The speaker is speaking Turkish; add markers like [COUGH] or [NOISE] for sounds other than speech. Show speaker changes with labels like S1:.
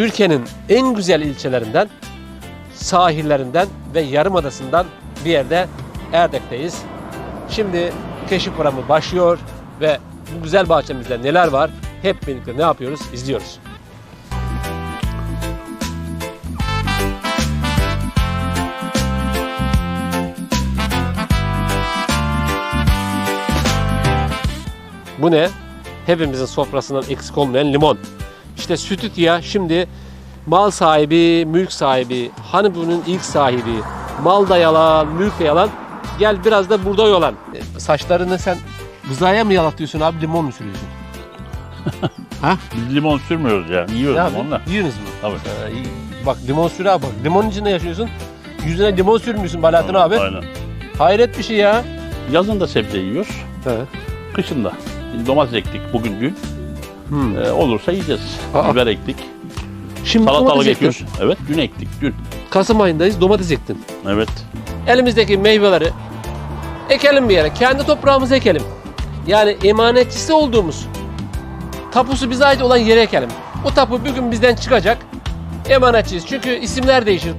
S1: Türkiye'nin en güzel ilçelerinden, sahillerinden ve yarımadasından bir yerde Erdek'teyiz. Şimdi keşif programı başlıyor ve bu güzel bahçemizde neler var hep birlikte ne yapıyoruz? İzliyoruz. Bu ne? Hepimizin sofrasından eksik olmayan limon. İşte Sütütya şimdi mal sahibi, mülk sahibi, hani bunun ilk sahibi, mal da yalan, mülk de yalan. Gel biraz da burada yolan. E, Saçlarını sen gızaya mı yalatıyorsun abi, limon mu sürüyorsun? [LAUGHS]
S2: Biz limon sürmüyoruz yani. Yiyoruz
S1: abi?
S2: limonla.
S1: Yiyorsunuz mu?
S2: Tabii.
S1: Ee, bak limon sür abi bak. Limonun içinde yaşıyorsun. Yüzüne limon sürmüşsün Balattin abi.
S2: Aynen.
S1: Hayret bir şey ya.
S2: Yazın da sebze yiyoruz.
S1: Evet.
S2: Kışın da. Domates ektik bugün dün.
S1: Hmm.
S2: Ee, olursa yiyeceğiz.
S1: Aa.
S2: Biber ektik.
S1: Şimdi
S2: Salatalık
S1: domates ektin.
S2: ekiyoruz. Evet dün ektik dün.
S1: Kasım ayındayız domates ektin.
S2: Evet.
S1: elimizdeki meyveleri ekelim bir yere. Kendi toprağımıza ekelim. Yani emanetçisi olduğumuz tapusu bize ait olan yere ekelim. O tapu bir gün bizden çıkacak. Emanetçiyiz. Çünkü isimler değişir.